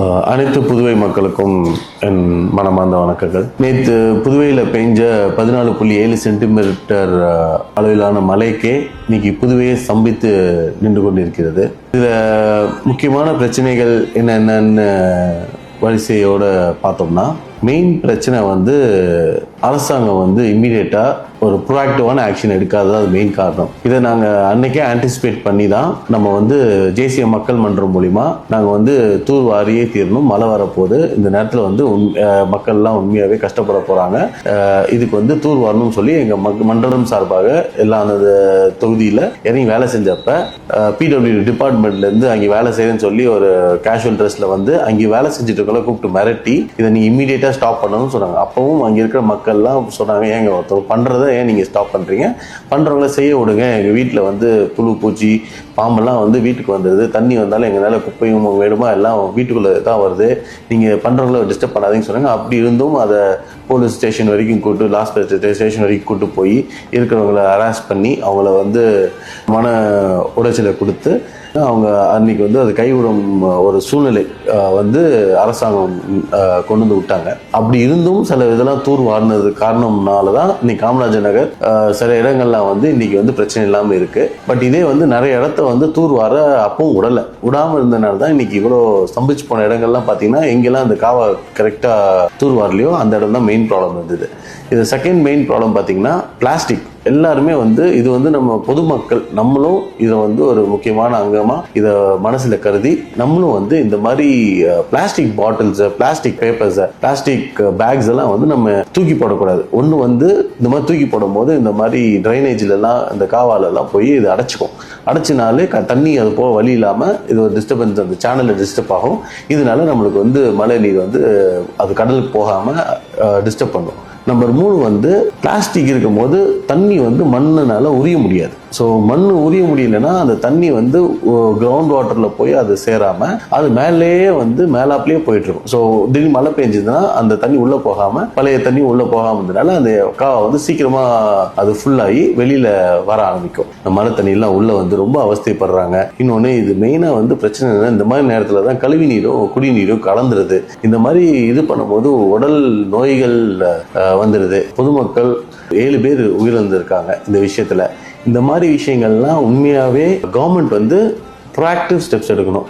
அனைத்து புதுவை மக்களுக்கும் என் மனமார்ந்த வணக்கங்கள். நேற்று புதுவையில் பெஞ்ச பதினாலு புள்ளி ஏழு சென்டிமீட்டர் அளவிலான மழைக்கே இன்னைக்கு புதுவையை ஸ்தம்பித்து நின்று கொண்டிருக்கிறது. இதில் முக்கியமான பிரச்சனைகள் என்னென்னு வரிசையோடு பார்த்தோம்னா மெயின் பிரச்சனை வந்து அரசாங்கம் வந்து இம்மீடியட்டாக ஒரு ப்ரொஆக்டிவான ஆக்ஷன் எடுக்காதது அது மெயின் காரணம். இதை நாங்கள் அன்னைக்கே ஆன்டிசிபேட் பண்ணி தான் நம்ம வந்து தேசிய மக்கள் மன்றம் மூலிமா நாங்கள் வந்து தூர் வாரியே தீரணும். மழை வரப்போகுது. இந்த நேரத்தில் வந்து உண் மக்கள்லாம் உண்மையாகவே கஷ்டப்பட போகிறாங்க இதுக்கு வந்து தூர் வரணும்னு சொல்லி எங்கள் மக் மன்றம் சார்பாக எல்லா அந்த தொகுதியில் இறங்கி வேலை செஞ்சப்ப பிடபிள்யூ டிபார்ட்மெண்ட்லேருந்து அங்கே வேலை செய்யறேன்னு சொல்லி ஒரு கேஷுவல் ட்ரெஸ்ஸில் வந்து அங்கே வேலை செஞ்சுட்டு இருக்கல கூப்பிட்டு மிரட்டி இதை நீ ஸ்டாப் பண்ணணும்னு சொன்னாங்க. அப்பவும் அங்கே இருக்கிற மக்கள்லாம் சொன்னாங்க ஏங்க ஒருத்தர் பண்ணுறத ஏன் நீங்கள் ஸ்டாப் பண்ணுறீங்க பண்ணுறவங்கள செய்ய விடுங்க. எங்கள் வீட்டில் வந்து புழு பூச்சி பாம்பெல்லாம் வந்து வீட்டுக்கு வந்துடுது தண்ணி வந்தாலும் எங்களால் குப்பையும் வேணுமா எல்லாம் வீட்டுக்குள்ளே தான் வருது. நீங்கள் பண்ணுறவங்கள டிஸ்டர்ப் பண்ணாதீங்கன்னு சொன்னாங்க. அப்படி இருந்தும் அதை போலீஸ் ஸ்டேஷன் வரைக்கும் கூட்டு லாஸ்ட் ஸ்டேஷன் வரைக்கும் கூட்டு போய் இருக்கிறவங்கள ஹராஸ் பண்ணி அவங்கள வந்து மன உடைச்சலை கொடுத்து அவங்க அன்னைக்கு வந்து அது கைவிடும் ஒரு சூழ்நிலை வந்து அரசாங்கம் கொண்டு வந்து விட்டாங்க. அப்படி இருந்தும் சில இதெல்லாம் தூர் வாரினது காரணம்னால தான் இன்னைக்கு காமராஜர் நகர் சில இடங்கள்லாம் வந்து இன்னைக்கு வந்து பிரச்சனை இல்லாமல் இருக்கு. பட் இதே வந்து நிறைய இடத்த வந்து தூர் வார அப்பவும் விடலை. விடாமல் இருந்தனால தான் இன்னைக்கு இவ்வளோ ஸ்தம்பிச்சு போன இடங்கள்லாம் பார்த்தீங்கன்னா எங்கெல்லாம் அந்த காவா கரெக்டாக தூர் வாரலையோ அந்த இடம் தான் மெயின் ப்ராப்ளம் இருந்தது. இது செகண்ட் மெயின் ப்ராப்ளம் பார்த்தீங்கன்னா பிளாஸ்டிக் எல்லாருமே வந்து இது வந்து நம்ம பொதுமக்கள் நம்மளும் இதை வந்து ஒரு முக்கியமான அங்கமாக இதை மனசில் கருதி நம்மளும் வந்து இந்த மாதிரி பிளாஸ்டிக் பாட்டில்ஸை பிளாஸ்டிக் பேப்பர்ஸை பிளாஸ்டிக் பேக்ஸ் எல்லாம் வந்து நம்ம தூக்கி போடக்கூடாது. ஒன்று வந்து இந்த மாதிரி தூக்கி போடும்போது இந்த மாதிரி ட்ரைனேஜ்ல எல்லாம் இந்த காவால எல்லாம் போய் இது அடைச்சிக்கும். அடைச்சினாலே க தண்ணி அது போக வழி இல்லாமல் இது ஒரு டிஸ்டர்பன்ஸ் அந்த சேனலில் டிஸ்டர்ப் ஆகும். இதனால நம்மளுக்கு வந்து மழை நீர் வந்து அது கடலுக்கு போகாமல் டிஸ்டர்ப் பண்ணும். நம்பர் மூணு வந்து பிளாஸ்டிக் இருக்கும்போது தண்ணி வந்து மண்ணுனால உரிய முடியாது. ஸோ மண் உரிய முடியலன்னா அந்த தண்ணி வந்து கிரவுண்ட் வாட்டரில் போய் அது சேராமல் அது மேலேயே வந்து மேலாப்லேயே போயிட்டுருக்கும். ஸோ திடீர்னு மழை பெஞ்சதுன்னா அந்த தண்ணி உள்ளே போகாமல் பழைய தண்ணி உள்ளே போகாமதுனால அந்த காவை வந்து சீக்கிரமாக அது ஃபுல்லாகி வெளியில் வர ஆரம்பிக்கும். இந்த மழை தண்ணியெல்லாம் உள்ளே வந்து ரொம்ப அவஸ்தைப்படுறாங்க. இன்னொன்று இது மெயினாக வந்து பிரச்சனை என்னன்னா இந்த மாதிரி நேரத்தில் தான் கழிவு நீரும் குடிநீரும் கலந்துருது. இந்த மாதிரி இது பண்ணும்போது உடல் நோய்கள் வந்துடுது பொதுமக்கள் ஏழு பேர் உயிரிழந்திருக்காங்க இந்த விஷயத்தில். இந்த மாதிரி விஷயங்கள்லாம் உண்மையாகவே கவர்மெண்ட் வந்து ப்ராக்டிவ் ஸ்டெப்ஸ் எடுக்கணும்.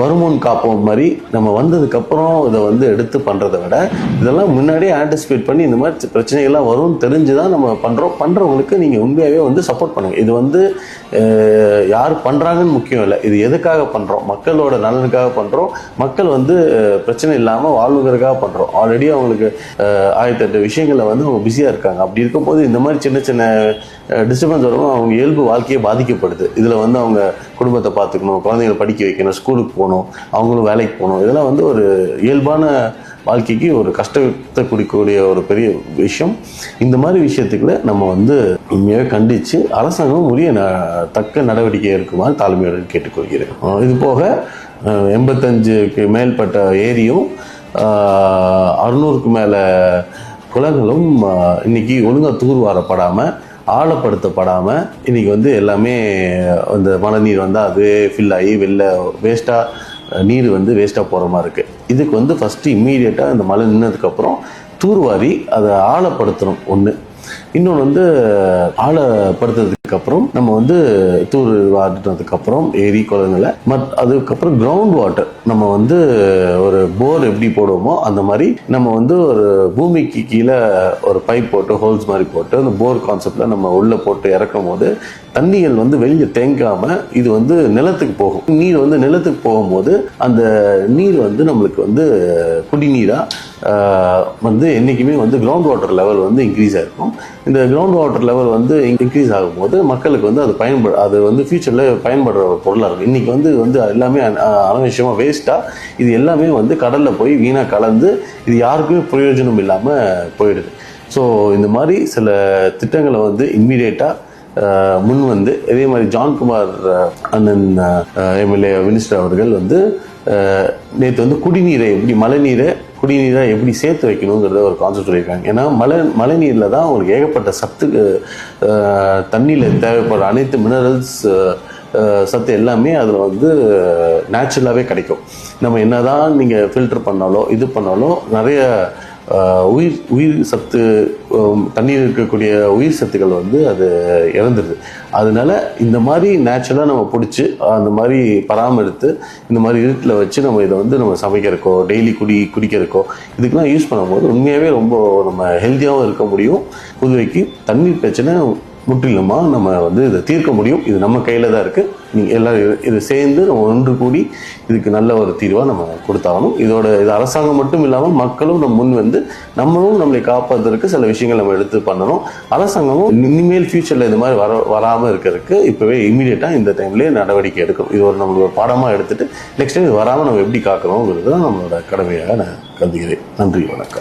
வருமுன் காப்போம் மாதிரி நம்ம வந்ததுக்கப்புறம் இதை வந்து எடுத்து பண்ணுறதை விட இதெல்லாம் முன்னாடியே ஆன்டிசிபேட் பண்ணி இந்த மாதிரி பிரச்சனைகள்லாம் வரும்னு தெரிஞ்சு தான் நம்ம பண்ணுறோம் பண்ணுறவங்களுக்கு நீங்கள் உண்மையாகவே வந்து சப்போர்ட் பண்ணுங்கள் இது வந்து யார் பண்ணுறாங்கன்னு முக்கியம் இல்லை. இது எதுக்காக பண்ணுறோம் மக்களோட நலனுக்காக பண்ணுறோம் மக்கள் வந்து பிரச்சனை இல்லாமல் வாழ்வுங்கிறதுக்காக பண்ணுறோம் ஆல்ரெடி அவங்களுக்கு ஆயிரத்தெட்டு ஆயிரத்தி எட்டு விஷயங்களில் வந்து அவங்க பிஸியாக இருக்காங்க. அப்படி இருக்கும்போது இந்த மாதிரி சின்ன சின்ன டிஸ்டர்பன்ஸ் வரும் அவங்க இயல்பு வாழ்க்கையை பாதிக்கப்படுது. இதில் வந்து அவங்க குடும்பத்தை பார்த்துக்கணும் குழந்தைங்களை படிக்க வைக்கணும் ஸ்கூலுக்கு போகணும் அவங்களும் வேலைக்கு போகணும். இதெல்லாம் வந்து ஒரு இயல்பான வாழ்க்கைக்கு ஒரு கஷ்டத்தை கொடுக்கக்கூடிய ஒரு பெரிய விஷயம். இந்த மாதிரி விஷயத்துக்குள்ள நம்ம வந்து உண்மையாக கண்டித்து அரசாங்கம் உரிய ந தக்க நடவடிக்கை எடுக்குமாறு தாழ்மையுடன் கேட்டுக்கொள்கிறேன். இது போக எண்பத்தஞ்சுக்கு மேற்பட்ட ஏரியும் அறுநூறுக்கு மேலே குளங்களும் இன்றைக்கி ஒழுங்காக தூர்வாரப்படாமல் ஆழப்படுத்தப்படாமல் இன்றைக்கி வந்து எல்லாமே அந்த மழை நீர் வந்தால் அது ஃபில் ஆகி வெளில வேஸ்ட்டாக நீர் வந்து வேஸ்ட்டாக போகிற மாதிரி இருக்குது இதுக்கு வந்து ஃபஸ்ட்டு இம்மீடியட்டாக இந்த மழை நின்னதுக்கப்புறம் தூர்வாரி அதை ஆழப்படுத்தணும். ஒன்று இன்னொன்று வந்து ஆழப்படுத்துறதுக்கு அப்புறம் நம்ம வந்து தூர் வாட்டினதுக்கு அப்புறம் ஏரி குளங்களை மத் அதுக்கப்புறம் கிரவுண்ட் வாட்டர் நம்ம வந்து ஒரு போர் எப்படி போடுவோமோ அந்த மாதிரி நம்ம வந்து ஒரு பூமிக்கு கீழே ஒரு பைப் போட்டு ஹோல்ஸ் மாதிரி போட்டு அந்த போர் கான்செப்டில் நம்ம உள்ளே போட்டு இறக்கும் போது தண்ணிகள் வந்து வெளியே தேங்காமல் இது வந்து நிலத்துக்கு போகும். நீர் வந்து நிலத்துக்கு போகும்போது அந்த நீர் வந்து நம்மளுக்கு வந்து குடிநீராக வந்து என்றைக்குமே வந்து கிரவுண்ட் வாட்டர் லெவல் வந்து இன்க்ரீஸ் ஆகிருக்கும் இந்த கிரவுண்ட் வாட்டர் லெவல் வந்து இன்க்ரீஸ் ஆகும்போது மக்களுக்கு வந்து அது பயன்பட அது வந்து ஃபியூச்சரில் பயன்படுற ஒரு பொருளாக இருக்கும். இன்றைக்கி வந்து வந்து எல்லாமே அன- அனாவசியமாக வேஸ்ட்டாக இது எல்லாமே வந்து கடலில் போய் வீணாக கலந்து இது யாருக்குமே பிரயோஜனம் இல்லாமல் போயிடுது. ஸோ இந்த மாதிரி சில திட்டங்களை வந்து இம்மீடியட்டாக முன் வந்து இதே மாதிரி ஜான்குமார் அண்ணன் எம்எல்ஏ மினிஸ்டர் அவர்கள் வந்து நேற்று வந்து குடிநீரை எப்படி மழைநீரை குடிநீரை எப்படி சேர்த்து வைக்கணுங்கிறத ஒரு கான்செப்ட் சொல்லியிருக்காங்க. ஏன்னா மழை மழை நீரில் தான் அவங்களுக்கு ஏகப்பட்ட சத்து தண்ணியில் தேவைப்படுற அனைத்து மினரல்ஸ் சத்து எல்லாமே அதில் வந்து நேச்சுரலாகவே கிடைக்கும். நம்ம என்னதான் நீங்கள் ஃபில்டர் பண்ணாலோ இது பண்ணாலும் நிறைய உயிர் உயிர் சத்து தண்ணீர் இருக்கக்கூடிய உயிர் சத்துக்கள் வந்து அது இறந்துடுது அதனால இந்த மாதிரி நேச்சுரலாக நம்ம பிடிச்சி அந்த மாதிரி பராமரித்து இந்த மாதிரி இருட்டில் வச்சு நம்ம இதை வந்து நம்ம சமைக்கிறக்கோ டெய்லி குடி குடிக்கிறக்கோ இதுக்கெல்லாம் யூஸ் பண்ணும்போது உண்மையாகவே ரொம்ப நம்ம ஹெல்த்தியாகவும் இருக்க முடியும். புதுவைக்கு தண்ணீர் பிரச்சனை முற்றிலுமாக நம்ம வந்து இதை தீர்க்க முடியும். இது நம்ம கையில் தான் இருக்குது நீங்கள் எல்லோரும் இது- சேர்ந்து நம்ம ஒன்று கூடி இதுக்கு நல்ல ஒரு தீர்வாக நம்ம கொடுத்தாகணும். இதோட இது அரசாங்கம் மட்டும் இல்லாமல் மக்களும் நம்ம முன் வந்து நம்மளும் நம்மளை காப்பாற்றுறதுக்கு சில விஷயங்கள் நம்ம எடுத்து பண்ணணும். அரசாங்கமும் இனிமேல் ஃபியூச்சரில் இது மாதிரி வர வராமல் இருக்கிறதுக்கு இப்போவே இமீடியட்டாக இந்த டைம்லேயே நடவடிக்கை எடுக்கணும். இது ஒரு நம்மளுக்கு ஒரு பாடமாக எடுத்துகிட்டு நெக்ஸ்ட் டைம் இது வராமல் நம்ம எப்படி காக்கணுங்கிறது தான் நம்மளோட கடமையாக நான் கருதுகிறேன். நன்றி வணக்கம்.